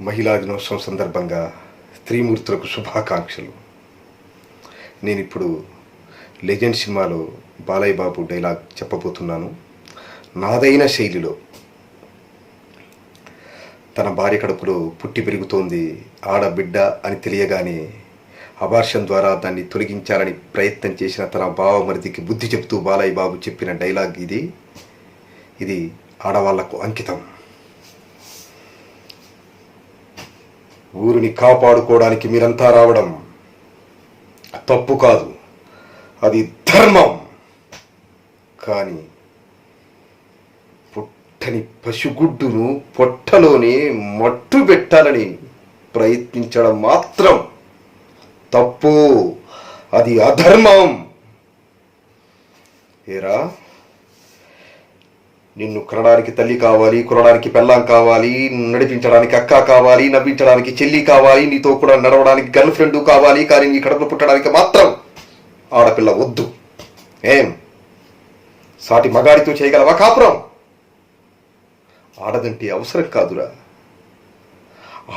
మహిళా దినోత్సవం సందర్భంగా స్త్రీమూర్తులకు శుభాకాంక్షలు. నేను ఇప్పుడు లెజెండ్ సినిమాలో బాలయ్య బాబు డైలాగ్ చెప్పబోతున్నాను. నాదైన శైలిలో. తన భార్య కడుపులో పుట్టి పెరుగుతోంది ఆడబిడ్డ అని తెలియగానే అబార్షన్ ద్వారా దాన్ని తొలగించాలని ప్రయత్నం చేసిన తన బావమరిదికి బుద్ధి చెప్తూ బాలయ్య బాబు చెప్పిన డైలాగ్ ఇది. ఇది ఆడవాళ్ళకు అంకితం. ఊరిని కాపాడుకోవడానికి మీరంతా రావడం తప్పు కాదు. అది ధర్మం. కానీ పుట్టని పశుగుడ్డును పొట్టలోనే మట్టు పెట్టాలని ప్రయత్నించడం మాత్రం తప్పు. అది అధర్మం. ఏరా? నిన్ను కనడానికి తల్లి కావాలి కొనడానికి పెళ్ళాం కావాలి నడిపించడానికి అక్క కావాలి నవ్వించడానికి చెల్లి కావాలి నీతో కూడా నడవడానికి గర్ల్ ఫ్రెండ్ కావాలి కానీ నీ కడుపులో పుట్టడానికి మాత్రం ఆడపిల్ల వద్దు. ఏం? సాటి మగాడితో చేయగలవా కాపురం? ఆడదంటే అవసరం కాదురా.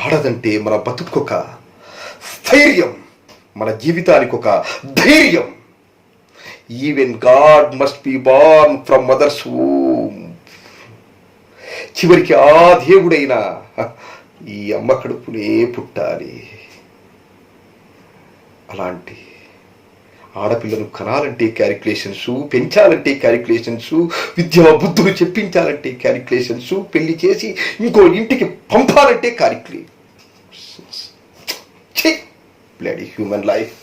ఆడదంటే మన బతుకొక స్థైర్యం మన జీవితానికి ఒక ధైర్యం. Even God must be born from mother's womb. చివరికి ఆ దేవుడైనా ఈ అమ్మ కడుపునే పుట్టాలి. అలాంటి ఆడపిల్లను కనాలంటే క్యాలిక్యులేషన్స్ పెంచాలంటే క్యాలిక్యులేషన్స్ విద్యా బుద్ధులు చెప్పించాలంటే క్యాలిక్యులేషన్స్ పెళ్ళి చేసి ఇంకో ఇంటికి పంపాలంటే క్యాలిక్యులేషన్స్. Bloody human life.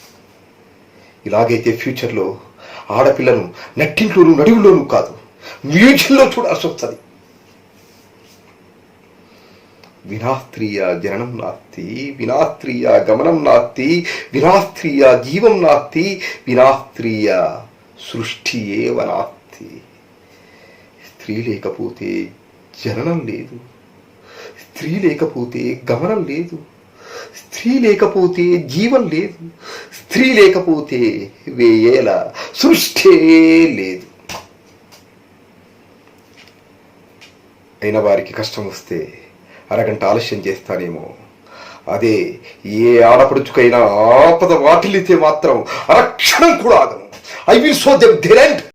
ఇలాగైతే ఫ్యూచర్లో ఆడపిల్లను నట్టింట్లోనూ నడువులోనూ కాదు మ్యూజియంలో చూడాల్సి వస్తుంది వినాస్త్రీయ జననం నాస్తి వినాస్త్రీయ గమనం నాస్తి వినాస్త్రీయ జీవం నాస్తి వినాస్త్రీయ సృష్టి ఏవ నాస్తి స్త్రీ లేకపోతే జననం లేదు. స్త్రీ లేకపోతే గమనం లేదు. స్త్రీ లేకపోతే జీవం లేదు. స్త్రీ లేకపోతే వేయేల సృష్టి లేదు. అయిన వారికి కష్టం వస్తే అరగంట ఆలస్యం చేస్తానేమో. అదే ఏ ఆడపడుచుకైనా ఆపద వాటిల్లితే మాత్రం అరక్షణం కూడా ఆగను. I will show them different